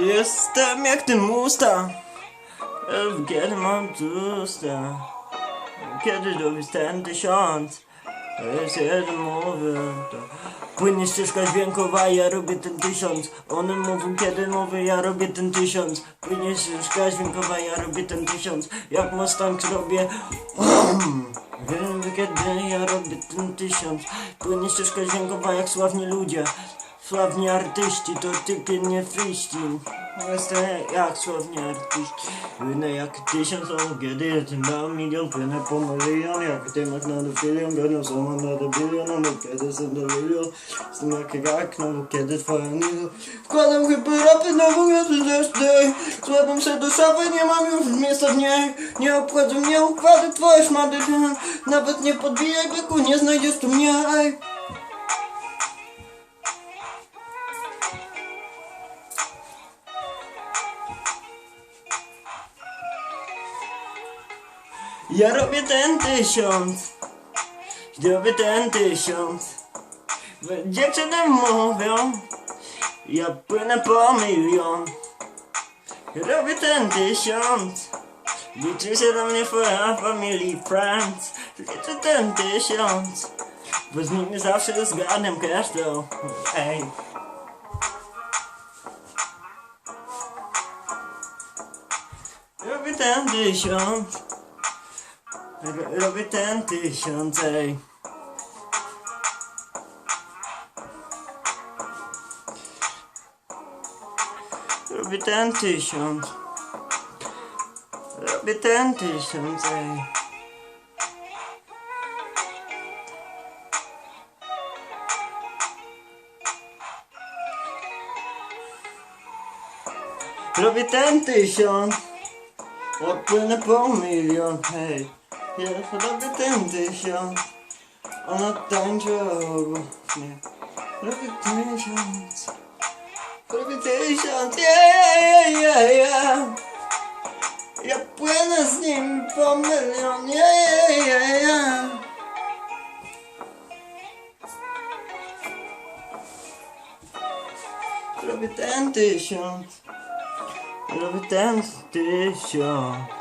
Jestem jak ten usta Kiedy mam tłuste. Kiedy robisz ten tysiąc. Jest jeden mowy to Płynie ścieżka dźwiękowa, ja robię ten tysiąc. One mówią kiedy mówię, ja robię ten tysiąc. Płynie ścieżka dźwiękowa, ja robię ten tysiąc. Jak Mustang robię Wiem kiedy ja robię ten tysiąc. Płynie ścieżka dźwiękowa jak sławni ludzie Sławni artyści to typie nie friści Jestem jak sławni artyści. Płynę jak tysiąc osób, kiedy jestem na milion Płynę po milion, jak ty masz na bilion Będę sama na do bilion, no kiedy jestem do milion? Jestem jak jak, no kiedy twoja nido Wkładam chyba rapy, ja też ty Złapam się do szafy, nie mam już miejsca w niej. Nie obchodzą mnie układy twoje szmaty Nawet nie podbijaj byku, nie znajdziesz tu mnie Ja robię ten tysiąc. Robię ten tysiąc. Dziewczyny mówią Ja płynę po milion. Robię ten tysiąc. Liczy się do mnie twoja family friends. Liczę ten tysiąc. Bo z nimi zawsze zgadam każdą. Ej. Robię ten tysiąc Ro- Robię ten tysiąc, ej. Robię ten tysiąc. Robię ten tysiąc, ej. Robię ten tysiąc. Jak płynę po milion, hej Ja robię ten tysiąc Ona tańczy obok mnie Robię tysiąc. Robię tysiąc, yeah, yeah, yeah Ja płynę z nim po milion, yeah, yeah, yeah Robię ten tysiąc. Robię ten tysiąc.